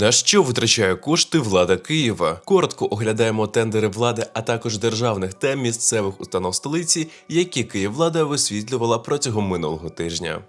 На що витрачає кошти влада Києва? Коротко оглядаємо тендери влади, а також державних та місцевих установ столиці, які Київлада висвітлювала протягом минулого тижня.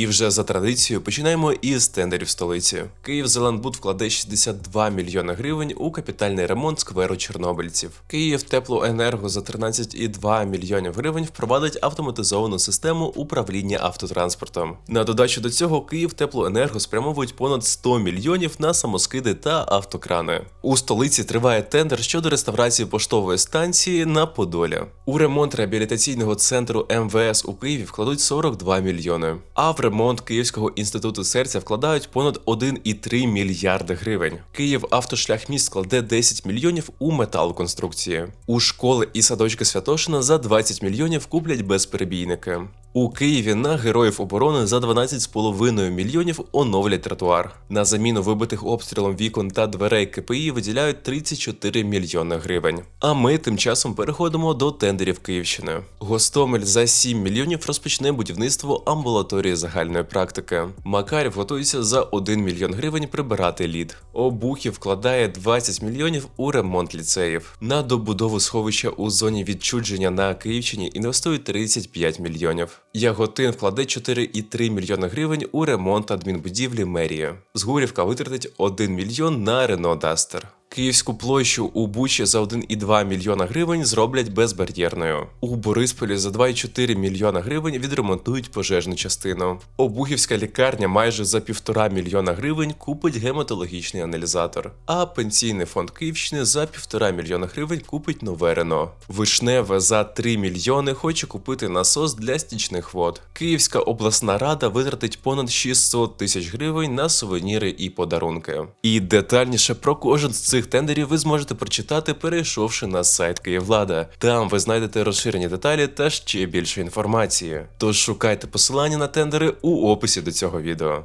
І вже за традицією починаємо із тендерів столиці. Київ Зеленбуд вкладе 62 мільйони гривень у капітальний ремонт скверу чорнобильців. Київ Теплоенерго за 13,2 мільйонів гривень впровадить автоматизовану систему управління автотранспортом. На додачу до цього Київ Теплоенерго спрямовують понад 100 мільйонів на самоскиди та автокрани. У столиці триває тендер щодо реставрації поштової станції на Подолі. У ремонт реабілітаційного центру МВС у Києві вкладуть 42 мільйони. А в ремонт Київського інституту серця вкладають понад 1,3 мільярди гривень. Київ автошлях міст складе 10 мільйонів у металоконструкції. У школи і садочки Святошина за 20 мільйонів куплять безперебійники. У Києві на героїв оборони за 12,5 мільйонів оновлять тротуар. На заміну вибитих обстрілом вікон та дверей КПІ виділяють 34 мільйони гривень. А ми тим часом переходимо до тендерів Київщини. Гостомель за 7 мільйонів розпочне будівництво амбулаторії загальної практики. Макарів готується за 1 мільйон гривень прибирати лід. Обухів вкладає 20 мільйонів у ремонт ліцеїв. На добудову сховища у зоні відчудження на Київщині інвестують 35 мільйонів. Яготин вкладе 4,3 мільйони гривень у ремонт адмінбудівлі мерії. Згурівка витратить 1 мільйон на Рено Дастер. Київську площу у Бучі за 1,2 мільйона гривень зроблять безбар'єрною. У Борисполі за 2,4 мільйона гривень відремонтують пожежну частину. Обухівська лікарня майже за півтора мільйона гривень купить гематологічний аналізатор. А пенсійний фонд Київщини за півтора мільйона гривень купить нове Рено. Вишневе за 3 мільйони хоче купити насос для стічних вод. Київська обласна рада витратить понад 600 тисяч гривень на сувеніри і подарунки. І детальніше про кожен з цих тендерів ви зможете прочитати, перейшовши на сайт Київлада. Там ви знайдете розширені деталі та ще більше інформації. Тож шукайте посилання на тендери у описі до цього відео.